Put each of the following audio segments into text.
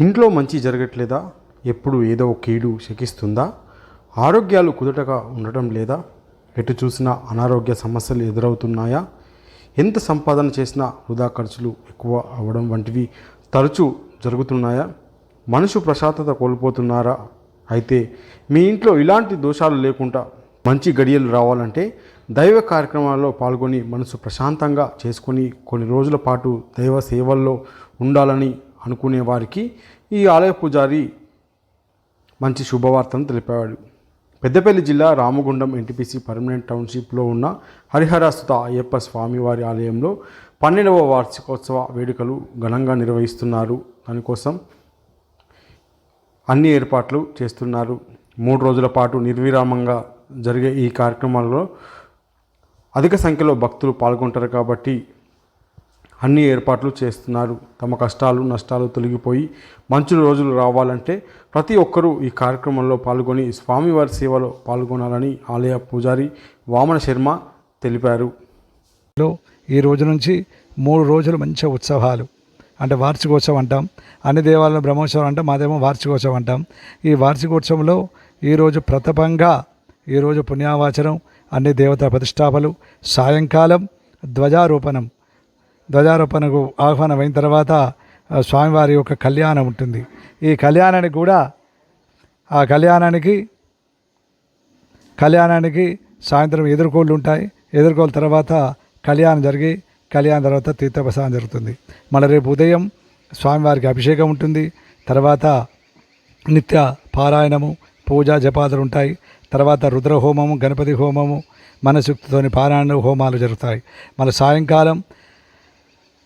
ఇంట్లో మంచి జరగట్లేదా? ఎప్పుడు ఏదో కీడు శకిస్తుందా? ఆరోగ్యాలు కుదుటగా ఉండటం లేదా? ఎటు చూసినా అనారోగ్య సమస్యలు ఎదురవుతున్నాయా? ఎంత సంపాదన చేసినా వృధా ఖర్చులు ఎక్కువ అవ్వడం వంటివి తరచూ జరుగుతున్నాయా? మనసు ప్రశాంతత కోల్పోతున్నారా? అయితే మీ ఇంట్లో ఇలాంటి దోషాలు లేకుండా మంచి గడియలు రావాలంటే దైవ కార్యక్రమాల్లో పాల్గొని మనసు ప్రశాంతంగా చేసుకొని కొన్ని రోజుల పాటు దైవ సేవల్లో ఉండాలని అనుకునే వారికి ఈ ఆలయ పూజారి మంచి శుభవార్తను తెలిపాడు. పెద్దపల్లి జిల్లా రామగుండం ఎన్టీపీసీ పర్మనెంట్ టౌన్షిప్లో ఉన్న హరిహరాసుత అయ్యప్ప స్వామివారి ఆలయంలో పన్నెండవ వార్షికోత్సవ వేడుకలు ఘనంగా నిర్వహిస్తున్నారు. దానికోసం అన్ని ఏర్పాట్లు చేస్తున్నారు. మూడు రోజుల పాటు నిర్విరామంగా జరిగే ఈ కార్యక్రమాల్లో అధిక సంఖ్యలో భక్తులు పాల్గొంటారు కాబట్టి అన్ని ఏర్పాట్లు చేస్తున్నారు. తమ కష్టాలు నష్టాలు తొలగిపోయి మంచి రోజులు రావాలంటే ప్రతి ఒక్కరూ ఈ కార్యక్రమంలో పాల్గొని స్వామివారి సేవలో పాల్గొనాలని ఆలయ పూజారి వామన శర్మ తెలిపారు. ఈ రోజు నుంచి మూడు రోజులు మంచి ఉత్సవాలు. అంటే వార్షికోత్సవం అంటాం అన్ని దేవాలయం బ్రహ్మోత్సవం అంటాం మాదేమో వార్షికోత్సవం అంటాం. ఈ వార్షికోత్సవంలో ఈరోజు ప్రథమంగా ఈరోజు పుణ్యావాచనం అన్ని దేవతా ప్రతిష్టాపలు సాయంకాలం ధ్వజారోపణం ధ్వజారోపణకు ఆహ్వానం అయిన తర్వాత స్వామివారి యొక్క కళ్యాణం ఉంటుంది. ఈ కళ్యాణానికి కూడా ఆ కళ్యాణానికి కళ్యాణానికి సాయంత్రం ఎదుర్కోళ్ళు ఉంటాయి. ఎదుర్కోళ్ళ తర్వాత కళ్యాణం జరిగి కళ్యాణం తర్వాత తీర్థప్రసాదం జరుగుతుంది. మళ్ళీ రేపు ఉదయం స్వామివారికి అభిషేకం ఉంటుంది. తర్వాత నిత్య పారాయణము పూజ జపాదులు ఉంటాయి. తర్వాత రుద్ర హోమము గణపతి హోమము మనశుక్తితోని పారాయణ హోమాలు జరుగుతాయి. మళ్ళీ సాయంకాలం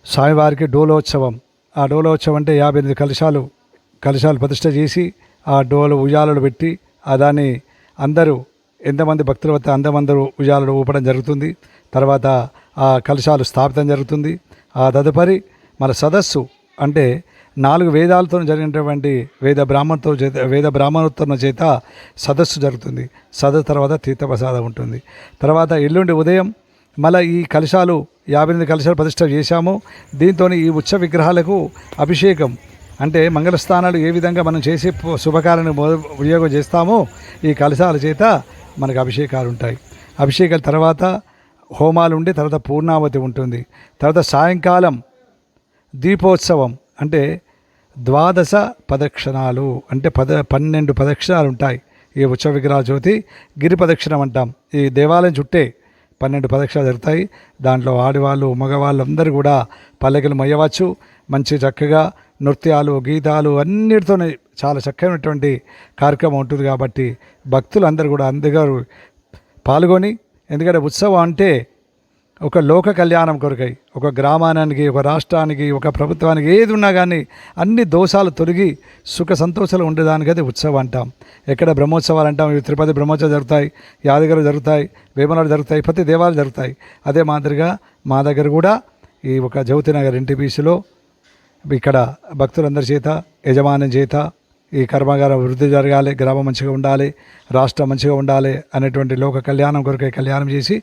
స్వామివారికి డోలోత్సవం. ఆ డోలోత్సవం అంటే యాభై ఎనిమిది కలశాలు కలశాలు ప్రతిష్ట చేసి ఆ డోలు ఉయ్యాలలు పెట్టి ఆ దాన్ని అందరూ ఎంతమంది భక్తులు వస్తే అందమందరూ ఉయ్యాలలు ఊపడం జరుగుతుంది. తర్వాత ఆ కలశాలు స్థాపితం జరుగుతుంది. ఆ తదుపరి మన సదస్సు అంటే నాలుగు వేదాలతో జరిగినటువంటి వేద బ్రాహ్మణతో చేత వేద బ్రాహ్మణోత్తరణ చేత సదస్సు జరుగుతుంది. సదస్సు తర్వాత తీర్థప్రసాదం ఉంటుంది. తర్వాత ఎల్లుండి ఉదయం మళ్ళీ ఈ కలశాలు యాభై ఎనిమిది కలశాలు ప్రతిష్ట చేశాము. దీంతో ఈ ఉత్సవ విగ్రహాలకు అభిషేకం. అంటే మంగళస్థానాలు ఏ విధంగా మనం చేసే శుభకార్యాన్ని వినియోగం చేస్తామో ఈ కలశాల చేత మనకు అభిషేకాలు ఉంటాయి. అభిషేకాల తర్వాత హోమాలు ఉండి తర్వాత పూర్ణావతి ఉంటుంది. తర్వాత సాయంకాలం దీపోత్సవం అంటే ద్వాదశ ప్రదక్షిణాలు అంటే పద పన్నెండు ప్రదక్షిణాలు ఉంటాయి. ఈ ఉత్సవ విగ్రహ జ్యోతి గిరి ప్రదక్షిణం అంటాం. ఈ దేవాలయం చుట్టే పన్నెండు ప్రదక్షిణాలు జరుగుతాయి. దాంట్లో ఆడవాళ్ళు మగవాళ్ళు అందరూ కూడా పల్లెకలు మొయ్యవచ్చు. మంచి చక్కగా నృత్యాలు గీతాలు అన్నిటితోనే చాలా చక్కనటువంటి కార్యక్రమం ఉంటుంది కాబట్టి భక్తులు అందరూ కూడా అందరూ పాల్గొని ఎందుకంటే ఉత్సవం అంటే ఒక లోక కళ్యాణం కొరకై ఒక గ్రామానికి ఒక రాష్ట్రానికి ఒక ప్రభుత్వానికి ఏది ఉన్నా కానీ అన్ని దోషాలు తొలగి సుఖ సంతోషాలు ఉండేదానికి అది ఉత్సవం అంటాం. ఎక్కడ బ్రహ్మోత్సవాలు అంటాం ఇవి తిరుపతి బ్రహ్మోత్సవాలు జరుగుతాయి యాదగిరి జరుగుతాయి వేమనాడు జరుగుతాయి ప్రతి దేవాలు జరుగుతాయి. అదే మాదిరిగా మా దగ్గర కూడా ఈ ఒక జ్యోతినగర్ ఎన్టీపీసీలో ఇక్కడ భక్తులందరి చేత యజమాని చేత ఈ కర్మాగారం వృద్ధి జరగాలి గ్రామం మంచిగా ఉండాలి రాష్ట్రం మంచిగా ఉండాలి అనేటువంటి లోక కళ్యాణం కొరకై కళ్యాణం చేసి